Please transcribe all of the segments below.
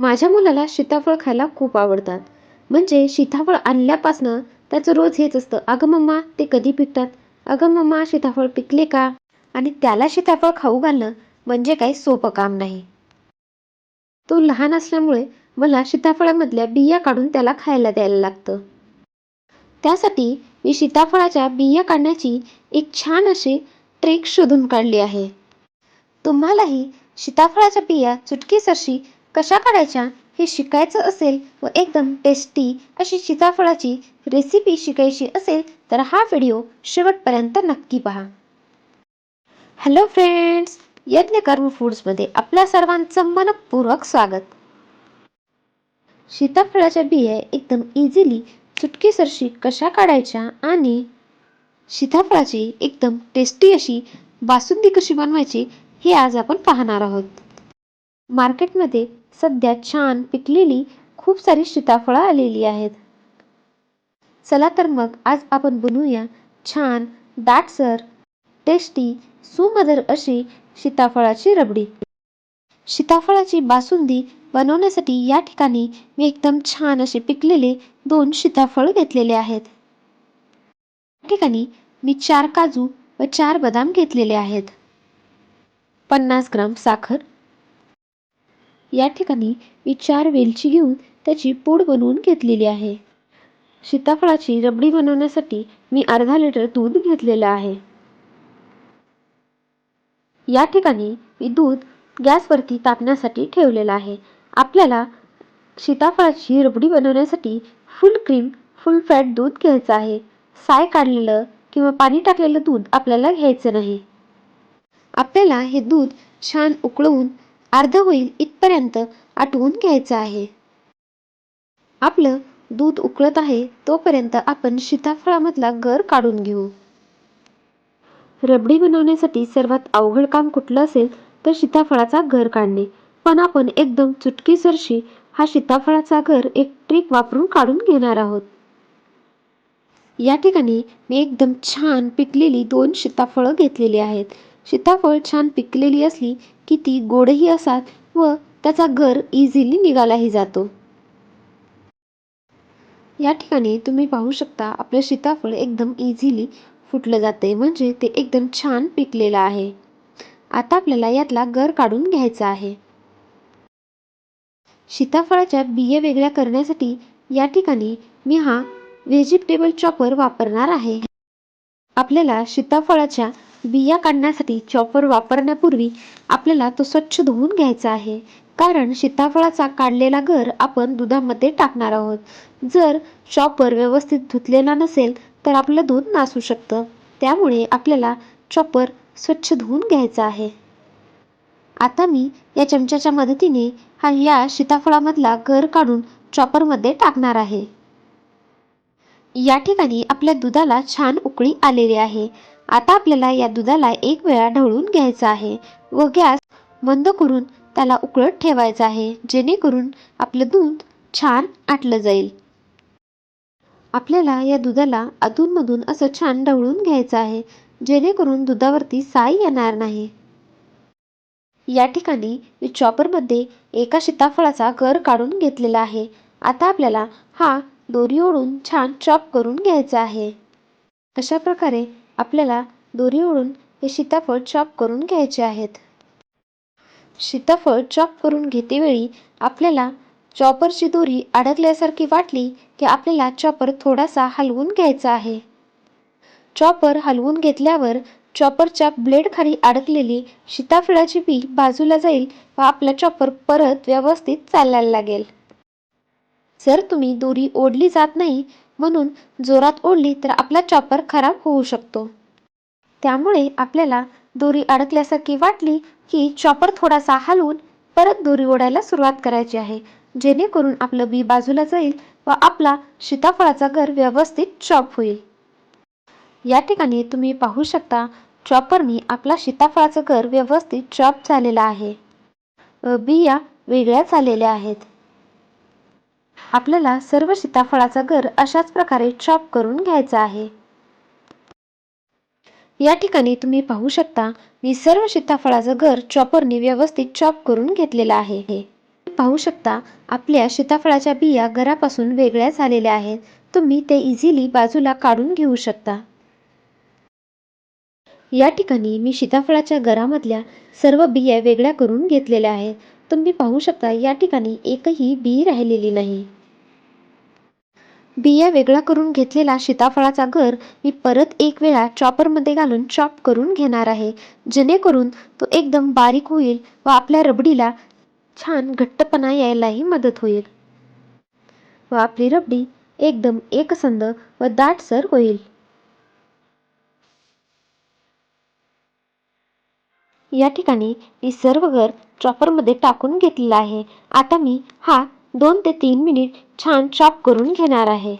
माझ्या मुलाला सीताफळ खायला खूप आवडतात. म्हणजे सीताफळ आणल्यापासनं त्याचं रोज हेच असतं. अगं मम्मा ते कधी पिकतात? अगं मम्मा सीताफळ पिकले का? आणि त्याला सीताफळ खाऊ घालणं म्हणजे काही सोपं काम नाही. तो लहान असल्यामुळे मला सीताफळामधल्या बिया काढून त्याला खायला द्यायला लागतं. त्यासाठी मी सीताफळाच्या बिया काढण्याची एक छान अशी ट्रिक शोधून काढली आहे. तुम्हालाही सीताफळाच्या बिया चुटकीसरशी कशा काढायच्या हे शिकायचं असेल व एकदम टेस्टी अशी सीताफळाची रेसिपी शिकायची असेल तर हा व्हिडिओ शेवटपर्यंत नक्की पहा. हॅलो फ्रेंड्स यज्ञकर्म फूड्समध्ये आपल्या सर्वांचं मनपूर्वक स्वागत. सीताफळाच्या बिया एकदम इझिली चुटकीसरशी कशा काढायच्या आणि सीताफळाची एकदम टेस्टी अशी बासुंदी कशी बनवायची हे आज आपण पाहणार आहोत. मार्केटमध्ये सध्या छान पिकलेली खूप सारी सीताफळं आलेली आहेत. चला तर मग आज आपण बनवूया छान दाटसर टेस्टी सुमधर अशी सीताफळाची रबडी. सीताफळाची बासुंदी बनवण्यासाठी या ठिकाणी मी एकदम छान असे पिकलेले दोन सीताफळ घेतलेले आहेत. या ठिकाणी मी चार काजू व चार बदाम घेतलेले आहेत. पन्नास ग्राम साखर या ठिकाणी मी चार वेलची घेऊन त्याची पूड बनवून घेतलेली आहे. सीताफळाची रबडी बनवण्यासाठी मी अर्धा लिटर दूध घेतलेलं आहे. या ठिकाणी मी दूध गॅसवरती तापण्यासाठी ठेवलेलं आहे. आपल्याला सीताफळाची रबडी बनवण्यासाठी फुल क्रीम फुल फॅट दूध घ्यायचं आहे. साय काढलेलं किंवा पाणी टाकलेलं दूध आपल्याला घ्यायचं नाही. आपल्याला हे दूध छान उकळवून अर्ध होईल पर्यंत आटवून घ्यायचं आहे. आपलं दूध उकळत आहे तोपर्यंत आपण सीताफळामधला गर काढून घेऊ. रबडी बनवण्यासाठी सर्वात अवघड काम कुठलं असेल तर सीताफळाचा घर काढणे. पण आपण एकदम चुटकीसरशी हा सीताफळाचा घर एक ट्रिक वापरून काढून घेणार आहोत. या ठिकाणी मी एकदम छान पिकलेली दोन सीताफळं घेतलेली आहेत. सीताफळ छान पिकलेली असली की ती गोडही असतात व त्याचा घर इझिली निघालाही जातो. या ठिकाणी तुम्ही पाहू शकता आपलं सीताफळ एकदम इझिली फुटलं जाते. म्हणजे ते एकदम छान पिकलेलं आहे. आता आपल्याला यातला गर काढून घ्यायचा आहे. सीताफळाच्या बिया वेगळ्या करण्यासाठी या ठिकाणी मी हा व्हेजिटेबल चॉपर वापरणार आहे. आपल्याला सीताफळाच्या बिया काढण्यासाठी चॉपर वापरण्यापूर्वी आपल्याला तो स्वच्छ धुवून घ्यायचा आहे. कारण सीताफळाचा काढलेला गर आपण दुधामध्ये टाकणार आहोत. जर चॉपर व्यवस्थित धुतलेला नसेल तर आपलं दूध नासू शकतं. त्यामुळे आपल्याला चॉपर स्वच्छ धुवून घ्यायचा आहे. आता मी या चमच्याच्या मदतीने हा या सीताफळामधला गर काढून चॉपरमध्ये टाकणार आहे. या ठिकाणी आपल्या दुधाला छान उकळी आलेली आहे. आता आपल्याला या दुधाला एक वेळा ढवळून घ्यायचा आहे व गॅस बंद करून त्याला उकळत ठेवायचं आहे जेणेकरून आपलं दूध छान आटलं जाईल. आपल्याला या दुधाला अधूनमधून असं छान ढवळून घ्यायचं आहे जेणेकरून दुधावरती साई येणार नाही. या ठिकाणी मी चॉपरमध्ये एका सीताफळाचा गर काढून घेतलेला आहे. आता आपल्याला हा दोरी ओढून छान चॉप करून घ्यायचा आहे. अशा प्रकारे आपल्याला दोरी ओढून हे सीताफळ चॉप करून घ्यायचे आहेत. सीताफळ चॉप करून घेतेवेळी आपल्याला चॉपरची दोरी अडकल्यासारखी वाटली की आपल्याला चॉपर थोडासा हलवून घ्यायचा आहे. चॉपर हलवून घेतल्यावर चॉपरच्या ब्लेडखाली अडकलेली सीताफळाची बी बाजूला जाईल व आपला चॉपर परत व्यवस्थित चालायला लागेल. जर तुम्ही दोरी ओढली जात नाही म्हणून जोरात ओढली तर आपला चॉपर खराब होऊ शकतो. त्यामुळे आपल्याला दोरी अडकल्यासारखी वाटली की चॉपर थोडासा हलवून परत दोरी ओढायला सुरुवात करायची आहे. जेणेकरून आपलं बी बाजूला जाईल व आपला सीताफळाचा घर व्यवस्थित चॉप होईल. या ठिकाणी तुम्ही पाहू शकता चॉपरनी आपला सीताफळाचं घर व्यवस्थित चॉप झालेला आहे. बिया वेगळ्या झालेल्या आहेत. आपल्याला सर्व सीताफळाचा घर अशाच प्रकारे चॉप करून घ्यायचा आहे. या ठिकाणी तुम्ही पाहू शकता मी सर्व सीताफळाचं घर चॉपरने व्यवस्थित चॉप करून घेतलेलं आहे. पाहू शकता आपल्या सीताफळाच्या बिया घरापासून वेगळ्या झालेल्या आहेत. तुम्ही ते इझिली बाजूला काढून घेऊ शकता. या ठिकाणी मी सीताफळाच्या घरामधल्या सर्व बिया वेगळ्या करून घेतलेल्या आहेत. तुम्ही पाहू शकता या ठिकाणी एकही बी राहिलेली नाही. बिया वेगळा करून घेतलेला सीताफळाचा घर मी परत एक वेळा चॉपरमध्ये घालून चॉप करून घेणार आहे. जेणेकरून तो एकदम बारीक होईल व आपल्या रबडीला छान घट्टपणा यायलाही मदत होईल. व आपली रबडी एकदम एकसंध व दाटसर होईल. या ठिकाणी मी सर्व घर चॉपरमध्ये टाकून घेतलेला आहे. आता मी हा दोन ते तीन मिनिट छान चॉप करून घेणार आहे.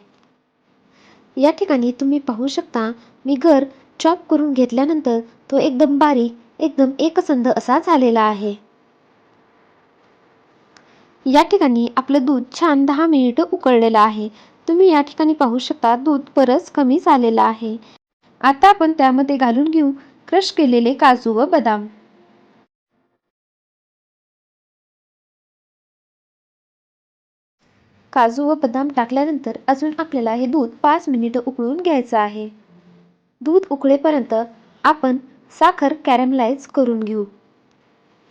या ठिकाणी तुम्ही पाहू शकता मी घर चॉप करून घेतल्यानंतर तो एकदम बारीक एकदम एकसंध असा झालेला आहे. या ठिकाणी आपलं दूध छान दहा मिनिटं उकळलेलं आहे. तुम्ही या ठिकाणी पाहू शकता दूध परत कमी झालेलं आहे. आता आपण त्यामध्ये घालून घेऊ क्रश केलेले काजू व बदाम. काजू व बदाम टाकल्यानंतर अजून आपल्याला हे दूध पाच मिनिटं उकळून घ्यायचं आहे. दूध उकळेपर्यंत आपण साखर कॅरमलाइज करून घेऊ.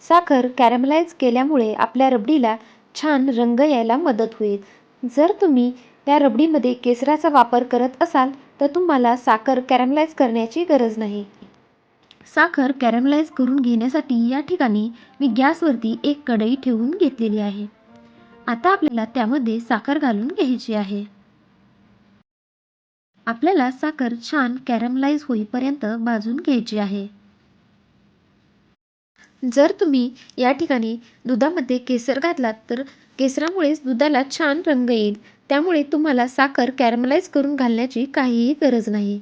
साखर कॅरमलाइज केल्यामुळे आपल्या रबडीला छान रंग यायला मदत होईल. जर तुम्ही त्या रबडीमध्ये केसराचा वापर करत असाल तर तुम्हाला साखर कॅरमलाइज करण्याची गरज नाही. साखर कॅरमलाइज करून घेण्यासाठी या ठिकाणी मी गॅसवरती एक कढई ठेवून घेतलेली आहे. आता आपल्याला त्यामध्ये साखर घालून घ्यायची आहे. आपल्याला साखर छान कॅरमलाइज होईपर्यंत भाजून घ्यायची आहे. जर तुम्ही या ठिकाणी दुधामध्ये केसर घातलात तर केसरामुळेच दुधाला छान रंग येईल. त्यामुळे तुम्हाला साखर कॅरमलाइज करून घालण्याची काहीही गरज नाही.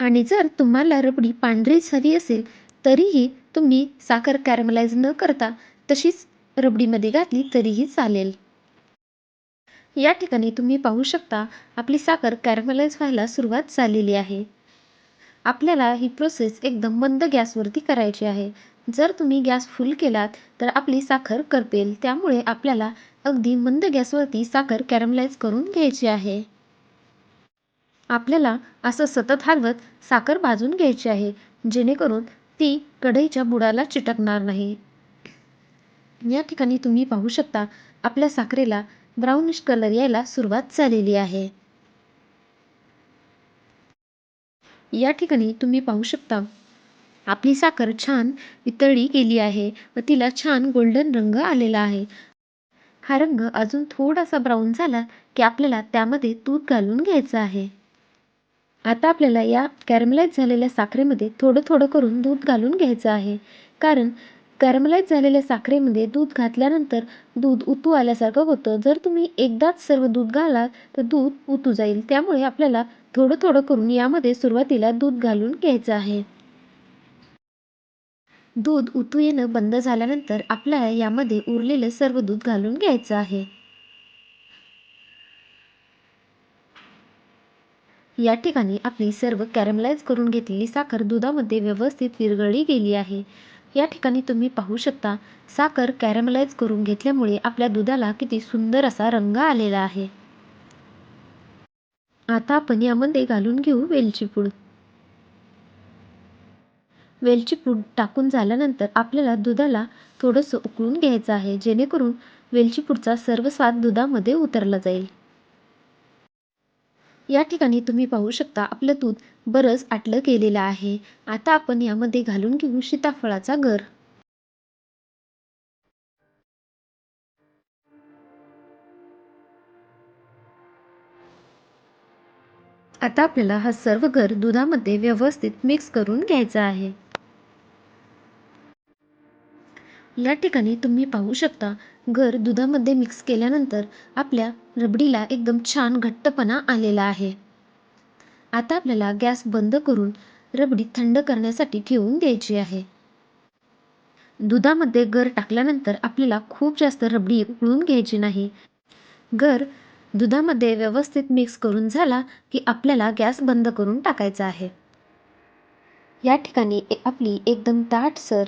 आणि जर तुम्हाला रबडी पांढरीच हवी असेल तरीही तुम्ही साखर कॅरमलाइज न करता तशीच रबडीमध्ये घातली तरीही चालेल. या ठिकाणी तुम्ही पाहू शकता आपली साखर कॅरमलाइज व्हायला सुरुवात झालेली आहे. आपल्याला ही प्रोसेस एकदम मंद गॅसवरती करायची आहे. जर तुम्ही गॅस फुल केलात तर आपली साखर करपेल. त्यामुळे आपल्याला अगदी मंद गॅसवरती साखर कॅरमलाइज करून घ्यायची आहे. आपल्याला असं सतत हलवत साखर भाजून घ्यायची आहे जेणेकरून ती कढईच्या बुडाला चिटकणार नाही. या ठिकाणी तुम्ही पाहू शकता आपल्या साखरेला ब्राऊनिश कलर यायला सुरुवात झालेली आहे. या ठिकाणी तुम्ही पाहू शकता आपली साखर छान वितळली गेली आहे व तिला छान गोल्डन रंग आलेला आहे. हा रंग अजून थोडासा ब्राऊन झाला की आपल्याला त्यामध्ये तूप घालून घ्यायचं आहे. आता आपल्याला या कॅरमलाइज झालेल्या साखरेमध्ये थोडं थोडं करून दूध घालून घ्यायचं आहे कारण कॅरमलाइज झालेल्या साखरेमध्ये दूध घातल्यानंतर दूध उतू आल्यासारखं होतं. जर तुम्ही एकदाच सर्व दूध घालाल तर दूध उतू जाईल. त्यामुळे आपल्याला थोडं थोडं करून यामध्ये सुरुवातीला दूध घालून घ्यायचं आहे. दूध उतू येणं बंद झाल्यानंतर आपल्याला यामध्ये उरलेलं सर्व दूध घालून घ्यायचं आहे. या ठिकाणी आपली सर्व कॅरमलाइज करून घेतलेली साखर दुधामध्ये व्यवस्थित विरघळली गेली आहे. या ठिकाणी तुम्ही पाहू शकता साखर कॅरमलाइज करून घेतल्यामुळे आपल्या दुधाला किती सुंदर असा रंग आलेला आहे. आता आपण यामध्ये घालून घेऊ वेलची पूड. वेलची पूड टाकून झाल्यानंतर आपल्याला दुधाला थोडंसं उकळून घ्यायचं आहे जेणेकरून वेलची पूडचा सर्व स्वाद दुधामध्ये उतरला जाईल. या ठिकाणी तुम्ही पाहू शकता आपलं दूध बरंच आटलं गेलेलं आहे. आता आपण यामध्ये घालून घेऊ सीताफळाचा गर. आता आपल्याला हा सर्व घर दुधामध्ये व्यवस्थित मिक्स करून घ्यायचा आहे. या ठिकाणी तुम्ही पाहू शकता घर दुधामध्ये मिक्स केल्यानंतर आपल्या रबडीला एकदम छान घट्टपणा आलेला आहे. आता आपल्याला गॅस बंद करून रबडी थंड करण्यासाठी ठेवून द्यायची आहे. दुधामध्ये गर टाकल्यानंतर आपल्याला खूप जास्त रबडी उकळून घ्यायची नाही. गर दुधामध्ये व्यवस्थित मिक्स करून झाला की आपल्याला गॅस बंद करून टाकायचा आहे. या ठिकाणी आपली एकदम दाटसर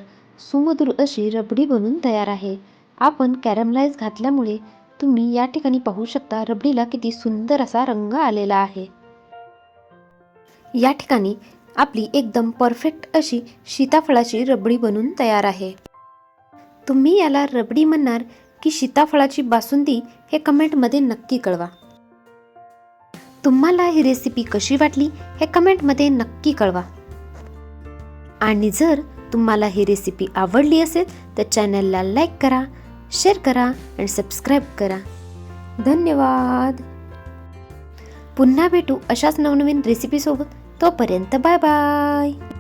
सुमधुर अशी रबडी बनून तयार आहे. आपण कॅरमलाइज घातल्यामुळे तुम्ही या ठिकाणी पाहू शकता रबडीला किती सुंदर असा रंग आलेला आहे. या ठिकाणी आपली एकदम परफेक्ट अशी सीताफळाची रबडी बनून तयार आहे. तुम्ही याला रबडी म्हणणार की सीताफळाची बासुंदी हे कमेंटमध्ये नक्की कळवा. तुम्हाला ही रेसिपी कशी वाटली हे कमेंटमध्ये नक्की कळवा. आणि जर तुम्हाला ही रेसिपी आवडली असेल तर चॅनलला लाईक करा शेअर करा आणि सबस्क्राईब करा. धन्यवाद. पुन्हा भेटू अशाच नवनवीन रेसिपीसोबत तोपर्यंत बाय बाय